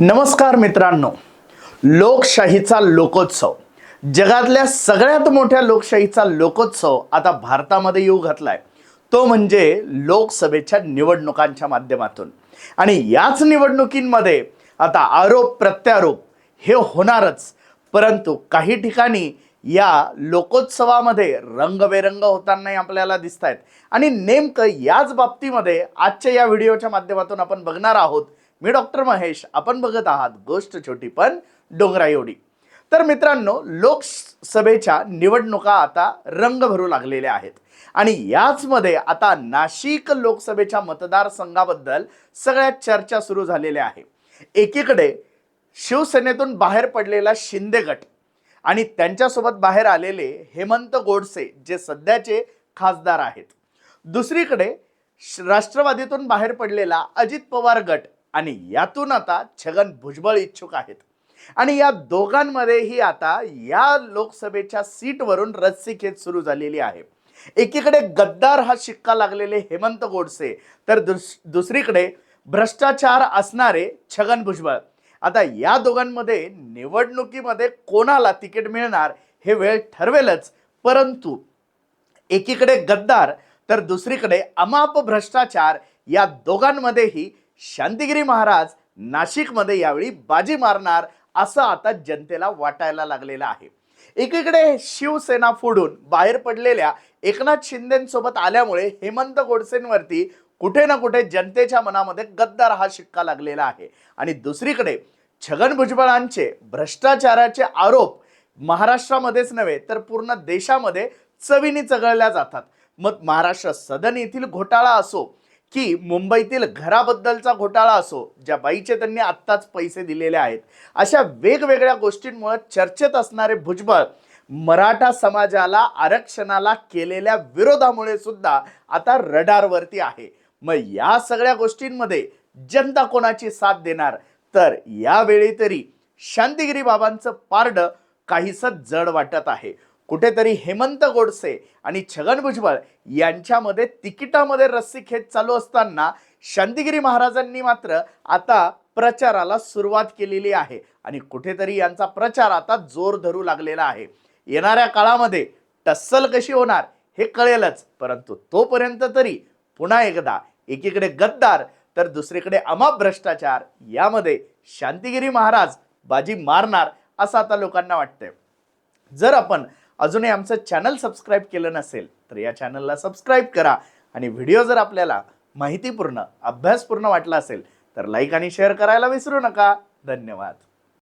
नमस्कार मित्रांनो. लोकशाहीचा लोकोत्सव. जगातल्या सगळ्यात मोठ्या लोकशाहीचा लोकोत्सव आता भारतामध्ये येऊ घातलाय. तो म्हणजे लोकसभेच्या निवडणुकांच्या माध्यमातून. आणि याच निवडणुकींमध्ये आता आरोप प्रत्यारोप हे होणारच. परंतु काही ठिकाणी या लोकोत्सवामध्ये रंगबेरंग होतानाही आपल्याला दिसत आहेत आणि नेमकं याच बाबतीमध्ये आजच्या या व्हिडिओच्या माध्यमातून आपण बघणार आहोत मी डॉक्टर महेश. आपण बघत आहात गोष्ट छोटी पण डोंगरा एवढी. तर मित्रांनो लोकसभेच्या निवडणुका आता रंग भरू लागलेल्या आहेत. आणि याचमध्ये आता नाशिक लोकसभेच्या मतदारसंघाबद्दल सगळ्यात चर्चा सुरू झालेल्या आहे. एकीकडे शिवसेनेतून बाहेर पडलेला शिंदे गट आणि त्यांच्यासोबत बाहेर आलेले हेमंत गोडसे जे सध्याचे खासदार आहेत. दुसरीकडे श- राष्ट्रवादीतून बाहेर पडलेला अजित पवार गट आणि यातून आता छगन भुजबळ इच्छुक आहेत. आणि या दोघांमध्येही आता या लोकसभेच्या सीटवरून रस्सीखेच सुरू झालेली आहे. एकीकडे गद्दार हा शिक्का लागलेले हेमंत गोडसे तर दुस दुसरीकडे भ्रष्टाचार असणारे छगन भुजबळ. आता या दोघांमध्ये निवडणुकीमध्ये कोणाला तिकीट मिळणार हे वेळ ठरवेलच परंतु एकीकडे गद्दार तर दुसरीकडे अमाप भ्रष्टाचार या दोघांमध्येही शांतिगिरी महाराज नाशिकमध्ये यावेळी बाजी मारणार असं आता जनतेला वाटायला लागलेलं आहे. एकीकडे शिवसेना फोडून बाहेर पडलेल्या एकनाथ शिंदेसोबत आल्यामुळे हेमंत गोडसेंवरती कुठे ना कुठे जनतेच्या मनामध्ये गद्दार हा शिक्का लागलेला आहे. आणि दुसरीकडे छगन भुजबळांचे भ्रष्टाचाराचे आरोप महाराष्ट्रामध्येच नव्हे तर पूर्ण देशामध्ये चवीने चघळल्या जातात. मग महाराष्ट्र सदन येथील घोटाळा असो की मुंबईतील घराबद्दलचा घोटाळा असो ज्या बाईचे त्यांनी आत्ताच पैसे दिलेले आहेत अशा वेगवेगळ्या गोष्टींमुळे चर्चेत असणारे भुजबळ मराठा समाजाला आरक्षणाला केलेल्या विरोधामुळे सुद्धा आता रडारवरती आहे. मग या सगळ्या गोष्टींमध्ये जनता कोणाची साथ देणार? तर यावेळी तरी शांतिगिरी बाबांचं पारडं काहीसं जड वाटत आहे. कुठेतरी हेमंत गोडसे आणि छगन भुजबळ यांच्यामध्ये तिकिटामध्ये रस्सीखेच चालू असताना शांतिगिरी महाराजांनी मात्र आता प्रचाराला सुरुवात केलेली आहे. आणि कुठेतरी यांचा प्रचार आता जोर धरू लागलेला आहे. येणाऱ्या काळामध्ये टस्सल कशी होणार हे कळेलच परंतु तोपर्यंत तरी पुन्हा एकदा एकीकडे गद्दार तर दुसरीकडे अमाप भ्रष्टाचार यामध्ये शांतिगिरी महाराज बाजी मारणार असं आता लोकांना वाटतंय. जर आपण अजूनही आमचं चॅनल सबस्क्राईब केलं नसेल तर या चॅनलला सबस्क्राईब करा. आणि व्हिडिओ जर आपल्याला माहितीपूर्ण अभ्यासपूर्ण वाटला असेल तर लाईक आणि शेअर करायला विसरू नका. धन्यवाद.